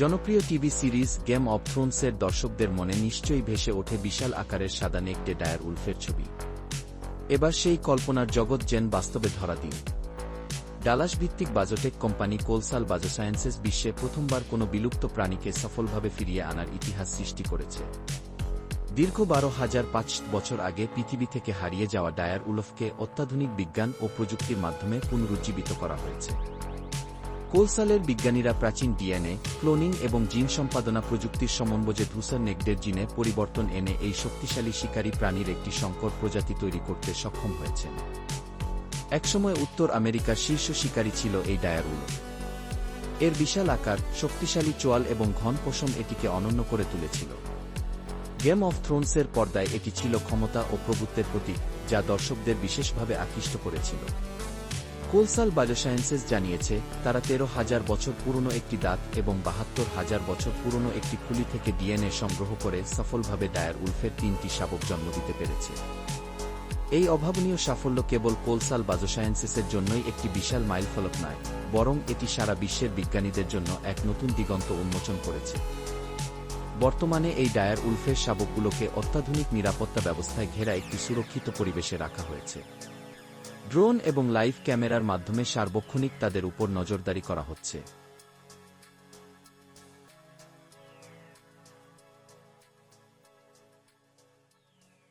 জনপ্রিয় TV series game of থ্রোনসের দর্শকদের মনে নিশ্চয়ই ভেসে ওঠে বিশাল আকারের সাদা নেকটে ডায়ার উলফের ছবি। এবার সেই কল্পনার জগৎ জেন বাস্তবে ধরা দিন। ডালাস ভিত্তিক বাজোটেক কোম্পানি কোলসাল বাজোসায়েন্সেস বিশ্বে প্রথমবার কোনো বিলুপ্ত প্রাণীকে সফলভাবে ফিরিয়ে আনার ইতিহাস সৃষ্টি করেছে। দীর্ঘ বারো হাজার পাঁচ বছর আগে পৃথিবী থেকে হারিয়ে যাওয়া ডায়ার উলফকে অত্যাধুনিক বিজ্ঞান ও প্রযুক্তির মাধ্যমে পুনরুজ্জীবিত করা হয়েছে। কোলসালের বিজ্ঞানীরা প্রাচীন ডিএনএ, ক্লোনিং এবং জিন সম্পাদনা প্রযুক্তির সমন্বয়ে ধূসর নেকডের জিনে পরিবর্তন এনে এই শক্তিশালী শিকারী প্রাণীর একটি সংকর প্রজাতি তৈরি করতে সক্ষম হয়েছেন। একসময় উত্তর আমেরিকার শীর্ষ শিকারী ছিল এই ডায়ার উলফ এর বিশাল আকার, শক্তিশালী চোয়াল এবং ঘন পশম এটিকে অনন্য করে তুলেছিল। গেম অফ থ্রোনসের পর্দায় এটি ছিল ক্ষমতা ও প্রভুত্বের প্রতীক, যা দর্শকদের বিশেষভাবে আকৃষ্ট করেছিল। কোলসাল বায়োসায়েন্সেস জানিয়েছে, তারা তেরো হাজার বছর পুরনো একটি দাঁত এবং বাহাত্তর হাজার বছর পুরনো একটি খুলি থেকে ডিএনএ সংগ্রহ করে সফলভাবে ডায়ার উলফের তিনটি শাবক জন্ম দিতে পেরেছে। এই অভাবনীয় সাফল্য কেবল কোলসাল বাজোসায়েন্সেসের জন্যই একটি বিশাল মাইলফলক নয়, বরং এটি সারা বিশ্বের বিজ্ঞানীদের জন্য এক নতুন দিগন্ত উন্মোচন করেছে। বর্তমানে এই ডায়ার উলফের শাবকগুলোকে অত্যাধুনিক নিরাপত্তা ব্যবস্থায় ঘেরা একটি সুরক্ষিত পরিবেশে রাখা হয়েছে। ড্রোন এবং লাইভ ক্যামেরার মাধ্যমে সার্বক্ষণিক তাদের উপর নজরদারি করা হচ্ছে।